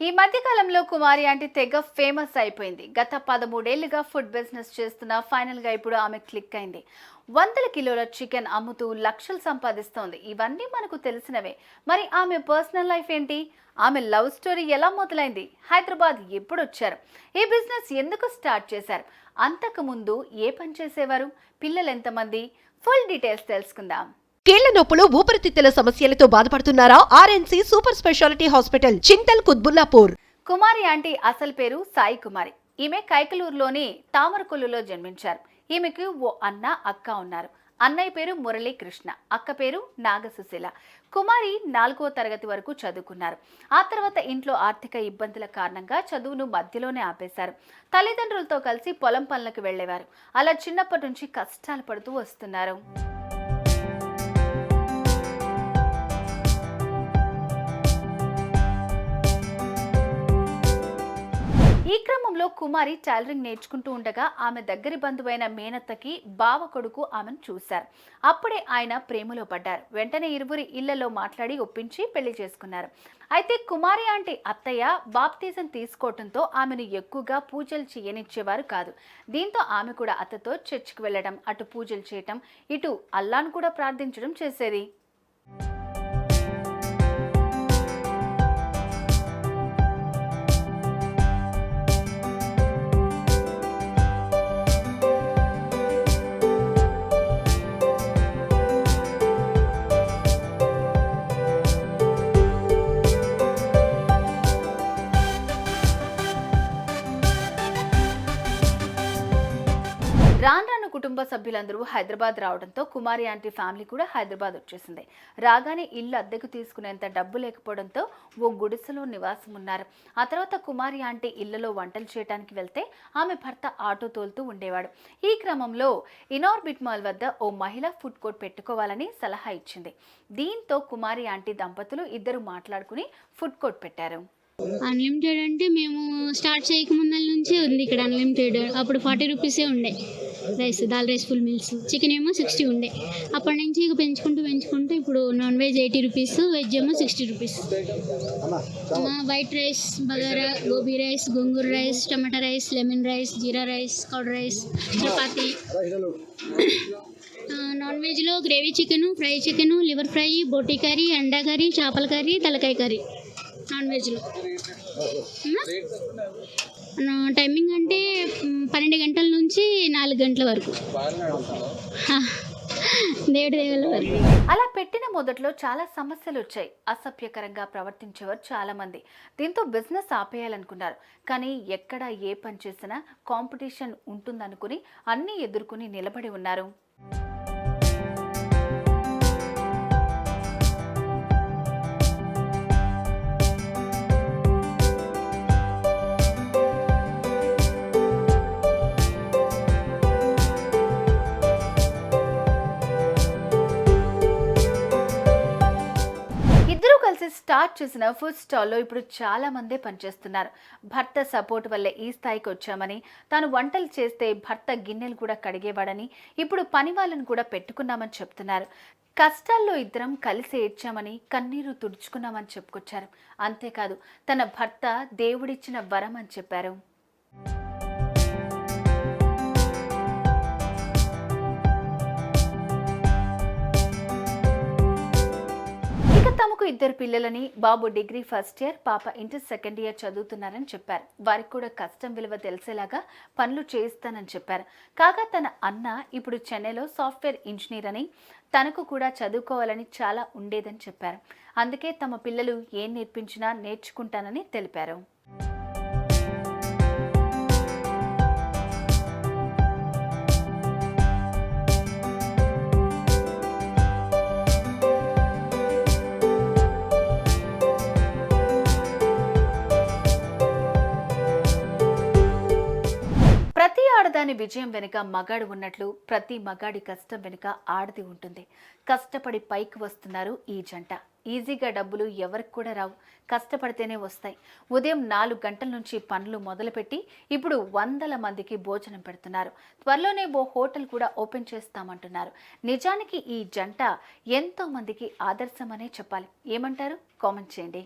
ఈ మధ్యకాలంలో కుమారి అంటే తెగ ఫేమస్ అయిపోయింది. గత పదమూడేళ్ళుగా ఫుడ్ బిజినెస్ చేస్తున్న ఫైనల్గా ఇప్పుడు ఆమె క్లిక్ అయింది. వందల కిలోల చికెన్ అమ్ముతూ లక్షలు సంపాదిస్తోంది. ఇవన్నీ మనకు తెలిసినవే. మరి ఆమె పర్సనల్ లైఫ్ ఏంటి? ఆమె లవ్ స్టోరీ ఎలా మొదలైంది? హైదరాబాద్ ఎప్పుడు వచ్చారు ఈ బిజినెస్ ఎందుకు స్టార్ట్ చేశారు? అంతకు ముందు ఏ పని చేసేవారు? పిల్లలు ఎంతమంది? ఫుల్ డీటెయిల్స్ తెలుసుకుందాం. కీళ్ళ నొప్పులు ఊపిరితిత్తుల సమస్యలతో బాధపడుతున్నారా? RNC super speciality hospital Chintal Quthbullapur Kumari aunty అసలు పేరు సాయి కుమారి. ఈమె కైకలూరులోని తామరకొల్లులో జన్మించారు. ఈమెకు ఓ అన్న అక్క ఉన్నారు. అన్నయ్య పేరు మురళీ కృష్ణ అక్క పేరు నాగసుశీల. కుమారి నాలుగో తరగతి వరకు చదువుకున్నారు. ఆ తర్వాత ఇంట్లో ఆర్థిక ఇబ్బందుల కారణంగా చదువును మధ్యలోనే ఆపేశారు. తల్లిదండ్రులతో కలిసి పొలం పనులకు వెళ్ళేవారు. అలా చిన్నప్పటి నుంచి కష్టాలు పడుతూ వస్తున్నారు. కుమారి టైలరింగ్ నేర్చుకుంటూ ఉండగా ఆమె దగ్గరి బంధువైన మేనత్తకి బావ కొడుకు ఆమెను చూశారు. అప్పుడే ఆయన ప్రేమలో పడ్డారు. వెంటనే ఇరువురి ఇళ్ళలో మాట్లాడి ఒప్పించి పెళ్ళి చేసుకున్నారు. అయితే కుమారి ఆంటీ అత్తయ్య బాప్తీజం తీసుకోవడంతో ఆమెను ఎక్కువగా పూజలు చేయనిచ్చేవారు కాదు. దీంతో ఆమె కూడా అత్తతో చర్చికి వెళ్ళడం అటు పూజలు చేయటం ఇటు అల్లాను కూడా ప్రార్థించడం చేసేది. రాను రాను కుటుంబ సభ్యులందరూ హైదరాబాద్ రావడంతో కుమారి ఆంటీ ఫ్యామిలీ కూడా హైదరాబాద్ వచ్చేసింది. రాగానే ఇల్లు అద్దెకు తీసుకునేంత డబ్బు లేకపోవడంతో ఓ గుడిసెలో నివాసం ఉన్నారు. ఆ తర్వాత కుమారి ఆంటీ ఇళ్ళలో వంటలు చేయడానికి వెళ్తే ఆమె భర్త ఆటో తోలుతూ ఉండేవాడు. ఈ క్రమంలో ఇనార్బిట్ మాల్ వద్ద ఓ మహిళ ఫుడ్ కోర్ట్ పెట్టుకోవాలని సలహా ఇచ్చింది. దీంతో కుమారి ఆంటీ దంపతులు ఇద్దరు మాట్లాడుకుని ఫుడ్ కోర్ట్ పెట్టారు. అన్లిమిటెడ్ అంటే మేము స్టార్ట్ చేయకముందల నుంచే ఉంది ఇక్కడ అన్లిమిటెడ్ అప్పుడు ఫార్టీ రూపీసే ఉండే. Rice dal rice full meals. Chicken ఏమో సిక్స్టీ ఉండే. అప్పటి నుంచి ఇక పెంచుకుంటూ పెంచుకుంటూ ఇప్పుడు non veg eighty rupees veg ఏమో sixty rupees white rice bagara gobi rice gongura rice tomato rice lemon rice jeera rice curd rice chapati. Non వెజ్లో gravy chicken fry chicken liver fry boti curry anda curry చేపల curry తలకాయ curry non వెజ్లో. నా timing అంటే పన్నెండు గంటల నుంచి నాలుగు గంటల వరకు. దేవుడి వరకు. అలా పెట్టిన మొదట్లో చాలా సమస్యలు వచ్చాయి. అసభ్యకరంగా ప్రవర్తించేవారు చాలా మంది దీంతో బిజినెస్ ఆపేయాలనుకున్నారు. కానీ ఎక్కడ ఏ పని చేసినా కాంపిటీషన్ ఉంటుందనుకుని అన్నీ ఎదుర్కొని నిలబడి ఉన్నారు. స్టార్ట్ చేసిన ఫుడ్ స్టాల్లో ఇప్పుడు చాలా మందే పనిచేస్తున్నారు. భర్త సపోర్ట్ వల్ల ఈ స్థాయికి వచ్చామని తాను వంటలు చేస్తే భర్త గిన్నెలు కూడా కడిగేవాడని ఇప్పుడు పని వాళ్ళని కూడా పెట్టుకున్నామని చెప్తున్నారు. కష్టాల్లో ఇద్దరం కలిసి ఏడ్చామని కన్నీరు తుడుచుకున్నామని చెప్పుకొచ్చారు. అంతేకాదు తన భర్త దేవుడిచ్చిన వరం అని చెప్పారు. ఇద్దరు పిల్లలని బాబు డిగ్రీ ఫస్ట్ ఇయర్ పాప ఇంటర్ సెకండ్ ఇయర్ చదువుతున్నారని చెప్పారు. వారికి కూడా కష్టం విలువ తెలిసేలాగా పనులు చేయిస్తానని చెప్పారు. కాగా తన అన్న ఇప్పుడు చెన్నైలో సాఫ్ట్వేర్ ఇంజనీర్ అని తనకు కూడా చదువుకోవాలని చాలా ఉండేదని చెప్పారు. అందుకే తమ పిల్లలు ఏం నేర్పించినా నేర్చుకుంటానని తెలిపారు. అతని విజయం వెనుక మగాడు ఉన్నట్లు ప్రతి మగాడి కష్టం వెనుక ఆడది ఉంటుంది. కష్టపడి పైకి వస్తున్నారు ఈ జంట. ఈజీగా డబ్బులు ఎవరికి కూడా రావు. కష్టపడితేనే వస్తాయి. ఉదయం నాలుగు గంటల నుంచి పనులు మొదలుపెట్టి ఇప్పుడు వందల మందికి భోజనం పెడుతున్నారు. త్వరలోనే ఓ హోటల్ కూడా ఓపెన్ చేస్తామంటున్నారు. నిజానికి ఈ జంట ఎంతో మందికి ఆదర్శమనే చెప్పాలి. ఏమంటారు? కామెంట్ చేయండి.